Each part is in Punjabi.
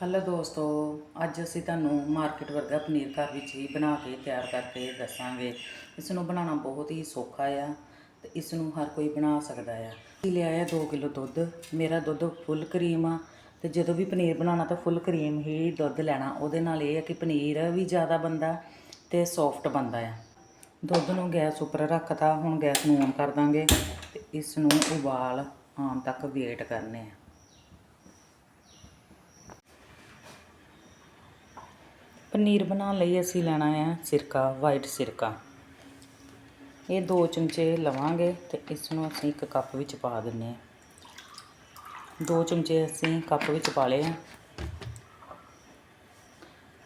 ਹੈਲੋ ਦੋਸਤੋ, ਅੱਜ ਅਸੀਂ ਤੁਹਾਨੂੰ ਮਾਰਕੀਟ ਵਰਗਾ ਪਨੀਰ ਘਰ ਵਿੱਚ ਹੀ ਬਣਾ ਕੇ ਤਿਆਰ ਕਰਕੇ ਦੱਸਾਂਗੇ। ਇਸ ਨੂੰ ਬਣਾਉਣਾ ਬਹੁਤ ਹੀ ਸੌਖਾ ਆ ਤੇ ਇਸ ਨੂੰ ਹਰ ਕੋਈ ਬਣਾ ਸਕਦਾ ਆ। ਅਸੀਂ ਲਿਆਇਆ 2 ਕਿਲੋ ਦੁੱਧ। ਮੇਰਾ ਦੁੱਧ ਫੁੱਲ ਕਰੀਮ ਆ ਤੇ ਜਦੋਂ ਵੀ ਪਨੀਰ ਬਣਾਉਣਾ ਤਾਂ ਫੁੱਲ ਕਰੀਮ ਹੀ ਦੁੱਧ ਲੈਣਾ। ਉਹਦੇ ਨਾਲ ਇਹ ਆ ਕਿ ਪਨੀਰ ਵੀ ਜ਼ਿਆਦਾ ਬੰਦਾ ਤੇ ਸੌਫਟ ਬੰਦਾ ਆ। ਦੁੱਧ ਨੂੰ ਗੈਸ ਉੱਪਰ ਰੱਖਤਾ। ਹੁਣ ਗੈਸ ਨੂੰ ਔਨ ਕਰ ਦਾਂਗੇ ਤੇ ਇਸ ਨੂੰ ਉਬਾਲ ਆਉਣ ਤੱਕ ਵੇਟ ਕਰਨੇ ਆ। ਪਨੀਰ ਬਣਾਉਣ ਲਈ ਅਸੀਂ ਲੈਣਾ ਹੈ ਸਿਰਕਾ ਵਾਈਟ ਸਿਰਕਾ। ਇਹ ਦੋ ਚਮਚੇ ਲਵਾਂਗੇ ਤੇ ਇਸ ਨੂੰ ਅਸੀਂ ਇੱਕ ਕੱਪ ਵਿੱਚ ਪਾ ਦਿੰਨੇ ਆ। ਦੋ ਚਮਚੇ ਅਸੀਂ ਕੱਪ ਵਿੱਚ ਪਾ ਲਏ ਆ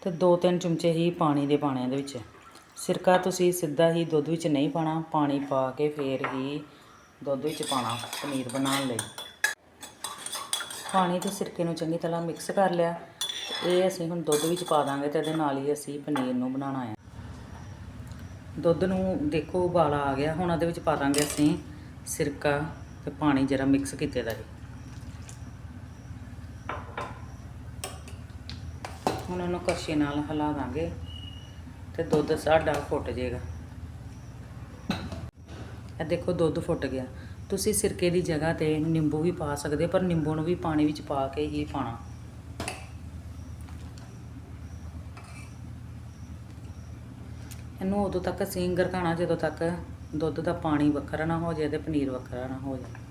ਤੇ ਦੋ ਤਿੰਨ ਚਮਚੇ ਹੀ ਪਾਣੀ ਦੇ ਪਾਣੇ ਇਹਦੇ ਵਿੱਚ। ਸਿਰਕਾ ਤੁਸੀਂ ਸਿੱਧਾ ਹੀ ਦੁੱਧ ਵਿੱਚ ਨਹੀਂ ਪਾਣਾ ਪਾਣੀ ਪਾ ਕੇ ਫੇਰ ਹੀ ਦੁੱਧ ਵਿੱਚ ਪਾਣਾ ਪਨੀਰ ਬਣਾਉਣ ਲਈ। ਪਾਣੀ ਤੇ ਸਿਰਕੇ ਨੂੰ ਚੰਗੀ ਤਰ੍ਹਾਂ ਮਿਕਸ ਕਰ ਲਿਆ। ਇਹ ਅਸੀਂ ਹੁਣ ਦੁੱਧ ਵਿੱਚ ਪਾ ਦਾਂਗੇ ਤੇ ਇਹਦੇ ਨਾਲ ਹੀ ਅਸੀਂ ਪਨੀਰ ਨੂੰ ਬਣਾਉਣਾ ਹੈ ਦੁੱਧ ਨੂੰ ਦੇਖੋ ਉਬਾਲਾ ਆ ਗਿਆ, ਹੁਣ ਉਹਦੇ ਵਿੱਚ ਪਾ ਦਾਂਗੇ ਅਸੀਂ ਸਿਰਕਾ ਤੇ ਪਾਣੀ ਜਰਾ ਮਿਕਸ ਕੀਤੇ ਦਾ ਹੈ ਹੁਣ ਉਹਨੂੰ ਕਸ਼ੀ ਨਾਲ ਹਿਲਾ ਦਾਂਗੇ ਤੇ ਦੁੱਧ ਸਾਡਾ ਫੁੱਟ ਜਾਏਗਾ। ਇਹ ਦੇਖੋ ਦੁੱਧ ਫੁੱਟ ਗਿਆ। ਤੁਸੀਂ ਸਿਰਕੇ ਦੀ ਜਗ੍ਹਾ ਤੇ ਨਿੰਬੂ ਵੀ ਪਾ ਸਕਦੇ ਪਰ ਨਿੰਬੂ ਨੂੰ ਵੀ ਪਾਣੀ ਵਿੱਚ ਪਾ ਕੇ ਹੀ ਪਾਣਾ ਇਹਨੂੰ ਉਦੋਂ ਤੱਕ ਅਸੀਂ ਗਰਕਾਣਾ ਜਦੋਂ ਤੱਕ ਦੁੱਧ ਦਾ ਪਾਣੀ ਵੱਖਰਾ ਨਾ ਹੋ ਜਾਏ ਤੇ ਪਨੀਰ ਵੱਖਰਾ ਨਾ ਹੋ ਜਾਏ।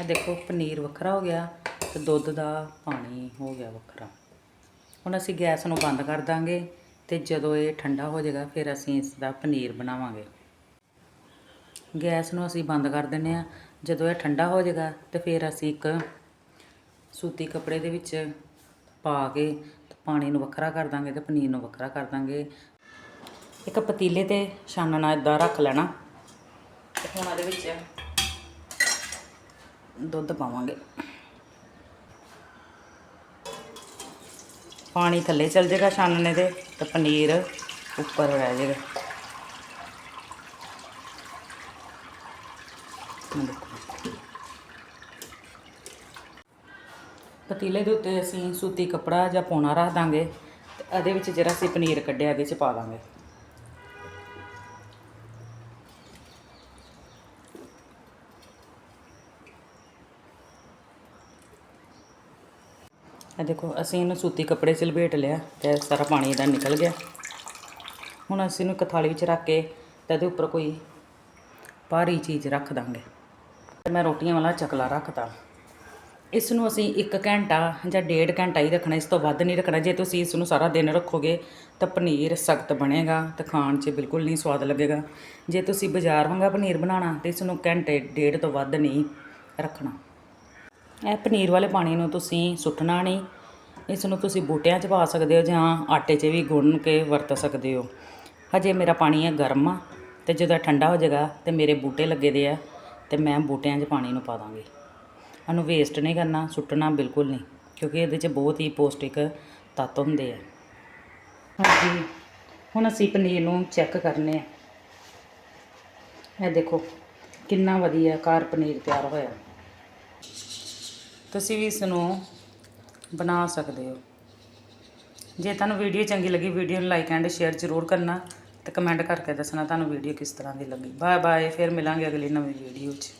ਇਹ ਦੇਖੋ, ਪਨੀਰ ਵੱਖਰਾ ਹੋ ਗਿਆ ਤੇ ਦੁੱਧ ਦਾ ਪਾਣੀ ਹੋ ਗਿਆ ਵੱਖਰਾ। ਹੁਣ ਅਸੀਂ ਗੈਸ ਨੂੰ ਬੰਦ ਕਰ ਦਾਂਗੇ ਤੇ ਜਦੋਂ ਇਹ ਠੰਡਾ ਹੋ ਜਾਏਗਾ, ਫਿਰ ਅਸੀਂ ਇਸ ਦਾ ਪਨੀਰ ਬਣਾਵਾਂਗੇ। ਗੈਸ ਨੂੰ ਅਸੀਂ ਬੰਦ ਕਰ ਦਿੰਨੇ ਆ ਜਦੋਂ ਇਹ ਠੰਡਾ ਹੋ ਜਾਏਗਾ ਤੇ ਫਿਰ ਅਸੀਂ ਇੱਕ ਸੂਤੀ ਕੱਪੜੇ ਦੇ ਵਿੱਚ ਪਾ ਕੇ ਪਾਣੀ ਨੂੰ ਵੱਖਰਾ ਕਰ ਦਾਂਗੇ ਤੇ ਪਨੀਰ ਨੂੰ ਵੱਖਰਾ ਕਰ ਦਾਂਗੇ। ਇੱਕ ਪਤੀਲੇ ਤੇ ਛਾਨਣਾ ਇਦਾਂ ਰੱਖ ਲੈਣਾ ਤੇ ਹੁਣ ਇਹਦੇ ਵਿੱਚ ਦੁੱਧ ਪਾਵਾਂਗੇ। ਪਾਣੀ ਥੱਲੇ ਚਲ ਜਾਏਗਾ ਛਾਨਣੇ ਦੇ ਤੇ ਪਨੀਰ ਉੱਪਰ ਰਹਿ ਜਾਏਗਾ। ਪਤੀਲੇ ਦੇ ਉੱਤੇ ਅਸੀਂ ਸੂਤੀ ਕੱਪੜਾ ਜਾਂ ਪੋਣਾ ਰੱਖ ਦਾਂਗੇ ਤੇ ਇਹਦੇ ਵਿੱਚ ਜਿਹੜਾ ਅਸੀਂ ਪਨੀਰ ਕੱਢਿਆ ਇਹਦੇ ਚ ਪਾ ਦਾਂਗੇ। ਇਹ ਦੇਖੋ, ਅਸੀਂ ਇਹਨੂੰ ਸੂਤੀ ਕੱਪੜੇ 'ਚ ਲਪੇਟ ਲਿਆ ਤੇ ਸਾਰਾ ਪਾਣੀ ਇਹਦਾ ਨਿਕਲ ਗਿਆ। ਹੁਣ ਅਸੀਂ ਇਹਨੂੰ ਇੱਕ ਥਾਲੀ ਵਿੱਚ ਰੱਖ ਕੇ ਤੇ ਇਹਦੇ ਉੱਪਰ ਕੋਈ ਭਾਰੀ ਚੀਜ਼ ਰੱਖ ਦਾਂਗੇ। ਤੇ ਮੈਂ ਰੋਟੀਆਂ ਵਾਲਾ ਚਕਲਾ ਰੱਖਤਾ। ਇਸ ਨੂੰ ਅਸੀਂ 1 ਘੰਟਾ ਜਾਂ ਡੇਢ ਘੰਟਾ ਹੀ ਰੱਖਣਾ, ਇਸ ਤੋਂ ਵੱਧ ਨਹੀਂ ਰੱਖਣਾ। ਜੇ ਤੁਸੀਂ ਇਸ ਨੂੰ ਸਾਰਾ ਦਿਨ ਰੱਖੋਗੇ ਤਾਂ ਪਨੀਰ ਸਖਤ ਬਣੇਗਾ ਤੇ ਖਾਣ 'ਚ ਬਿਲਕੁਲ ਨਹੀਂ ਸਵਾਦ ਲੱਗੇਗਾ। ਜੇ ਤੁਸੀਂ ਬਾਜ਼ਾਰ ਵਾਂਗਾ ਪਨੀਰ ਬਣਾਉਣਾ ਤੇ ਇਸ ਨੂੰ ਘੰਟੇ ਡੇਢ ਤੋਂ ਵੱਧ ਨਹੀਂ ਰੱਖਣਾ। ਇਹ ਪਨੀਰ ਵਾਲੇ ਪਾਣੀ ਨੂੰ ਤੁਸੀਂ ਸੁੱਟਣਾ ਨਹੀਂ। ਇਸ ਨੂੰ ਤੁਸੀਂ ਬੂਟਿਆਂ 'ਚ ਪਾ ਸਕਦੇ ਹੋ ਜਾਂ ਆਟੇ 'ਚ ਵੀ ਗੁੰਨ ਕੇ ਵਰਤ ਸਕਦੇ ਹੋ। ਹਜੇ ਮੇਰਾ ਪਾਣੀ ਹੈ ਗਰਮ ਆ ਤੇ ਜਦੋਂ ਠੰਡਾ ਹੋ ਜਾਏਗਾ ਤੇ ਮੇਰੇ ਬੂਟੇ ਲੱਗੇ ਦੇ ਆ ਤੇ ਮੈਂ ਬੂਟਿਆਂ 'ਚ ਪਾਣੀ ਨੂੰ ਪਾ ਦਾਂਗੀ। ਇਹਨੂੰ ਵੇਸਟ ਨਹੀਂ ਕਰਨਾ, ਸੁੱਟਣਾ ਬਿਲਕੁਲ ਨਹੀਂ, ਕਿਉਂਕਿ ਇਹਦੇ 'ਚ ਬਹੁਤ ਹੀ ਪੌਸ਼ਟਿਕ ਤੱਤ ਹੁੰਦੇ ਆ। ਹਾਂਜੀ, ਹੁਣ ਅਸੀਂ ਪਨੀਰ ਨੂੰ ਚੈੱਕ ਕਰਨੇ ਆ। ਇਹ ਦੇਖੋ, ਕਿੰਨਾ ਵਧੀਆ ਘਰ ਪਨੀਰ ਤਿਆਰ ਹੋਇਆ। ਤੁਸੀਂ ਵੀ ਇਸ ਨੂੰ ਬਣਾ ਸਕਦੇ ਹੋ। ਜੇ ਤੁਹਾਨੂੰ ਵੀਡੀਓ ਚੰਗੀ ਲੱਗੀ, ਵੀਡੀਓ ਨੂੰ ਲਾਈਕ ਐਂਡ ਸ਼ੇਅਰ ਜ਼ਰੂਰ ਕਰਨਾ ਤੇ ਕਮੈਂਟ ਕਰਕੇ ਦੱਸਣਾ ਤੁਹਾਨੂੰ ਵੀਡੀਓ ਕਿਸ ਤਰ੍ਹਾਂ ਦੀ ਲੱਗੀ। ਬਾਏ ਬਾਏ ਫਿਰ ਮਿਲਾਂਗੇ ਅਗਲੀ ਨਵੀਂ ਵੀਡੀਓ 'ਚ।